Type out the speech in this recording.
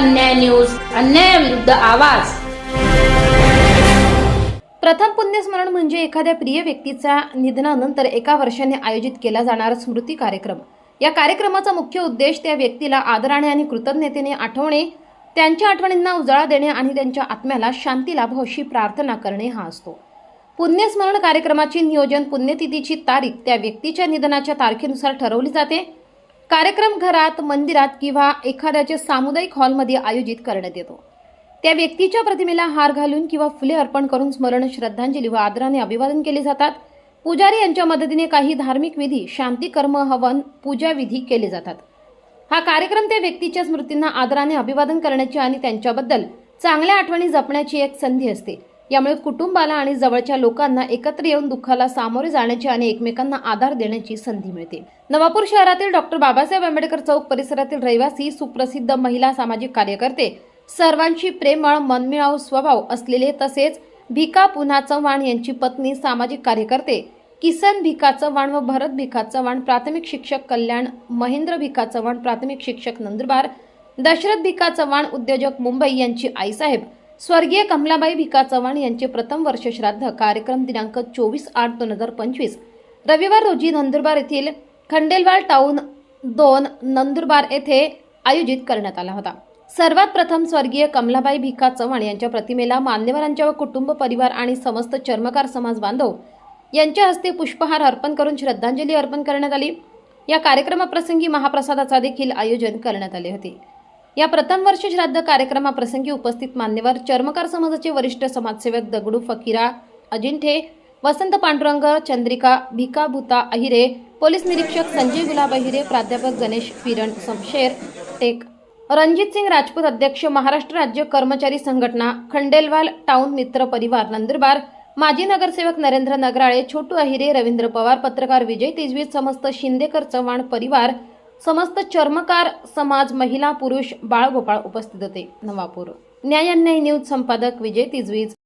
अन्याय न्यूज अन्यायाविरुद्ध आवाज. प्रथम पुण्यस्मरण म्हणजे एखाद्या प्रिय व्यक्तीच्या निधनानंतर एका वर्षाने आयोजित केला जाणारा स्मृती कार्यक्रम. या कार्यक्रमाचा मुख्य उद्देश त्या व्यक्तीला आदराने आणि कृतज्ञतेने आठवणे त्यांच्या आठवणींना उजाळा देणे आणि त्यांच्या आत्म्याला शांती लाभो अशी प्रार्थना करणे हा असतो. पुण्यस्मरण कार्यक्रमाची नियोजन पुण्यतिथीची तारीख त्या व्यक्तीच्या निधनाच्या तारखेनुसार ठरवली जाते. कार्यक्रम घरात मंदिरात किंवा एखाद्याच्या सामुदायिक हॉलमध्ये आयोजित करण्यात येतो. त्या व्यक्तीच्या प्रतिमेला हार घालून किंवा फुले अर्पण करून स्मरण श्रद्धांजली व आदराने अभिवादन केले जातात. पुजारी यांच्या मदतीने काही धार्मिक विधी शांती कर्म हवन पूजा विधी केले जातात. हा कार्यक्रम त्या व्यक्तीच्या स्मृतींना आदराने अभिवादन करण्याची आणि त्यांच्याबद्दल चांगल्या आठवणी जपण्याची एक संधी असते. यामुळे कुटुंबाला आणि जवळच्या लोकांना एकत्र येऊन दुःखाला सामोरे जाण्याची आणि एकमेकांना आधार देण्याची संधी मिळते. नवापूर शहरातील डॉक्टर बाबासाहेब आंबेडकर चौक परिसरातील रहिवासी सुप्रसिद्ध महिला सामाजिक कार्यकर्ते सर्वांशी प्रेमळ मनमिळाव स्वभाव असलेले तसेच भिका पुन्हा चव्हाण यांची पत्नी सामाजिक कार्यकर्ते किसन भिका चव्हाण व भरत भिका चव्हाण प्राथमिक शिक्षक कल्याण महेंद्र भिका चव्हाण प्राथमिक शिक्षक नंदुरबार दशरथ भिका चव्हाण उद्योजक मुंबई यांची आईसाहेब स्वर्गीय कमलाबाई भिका चव्हाण यांचे प्रथम वर्ष श्राद्ध कार्यक्रम दिनांक चोवीस आठ दोन हजार पंचवीस. रविवार रोजी नंदुरबार येथील खंडेलवाल टाऊन दोन नंदुरबार येथे आयोजित करण्यात आला होता. सर्वात प्रथम स्वर्गीय कमलाबाई भिका चव्हाण यांच्या प्रतिमेला मान्यवरांच्या व कुटुंब परिवार आणि समस्त चर्मकार समाज बांधव यांच्या हस्ते पुष्पहार अर्पण करून श्रद्धांजली अर्पण करण्यात आली. या कार्यक्रमाप्रसंगी महाप्रसादाचा देखील आयोजन करण्यात आले होते. या प्रथम वर्ष श्राद्ध कार्यक्रमाप्रसंगी उपस्थित मान्यवर चर्मकार समाजाचे वरिष्ठ समाजसेवक दगडू फकीरा अजिंठे वसंत पांडुरंग चंद्रिका भिका भूता अहिरे पोलीस निरीक्षक संजय गुलाब अहिरे प्राध्यापक गणेश किरण समशेर टेक. रणजित सिंग राजपूत अध्यक्ष महाराष्ट्र राज्य कर्मचारी संघटना खंडेलवाल टाउन मित्र परिवार नंदुरबार माजी नगरसेवक नरेंद्र नगराळे छोटू अहिरे रवींद्र पवार पत्रकार विजय तेजवीज समस्त शिंदेकर चव्हाण परिवार समस्त चर्मकार समाज महिला पुरुष बाळगोपाळ उपस्थित होते. नवापूर. न्यायान्याय न्यूज संपादक विजय तिजवीज.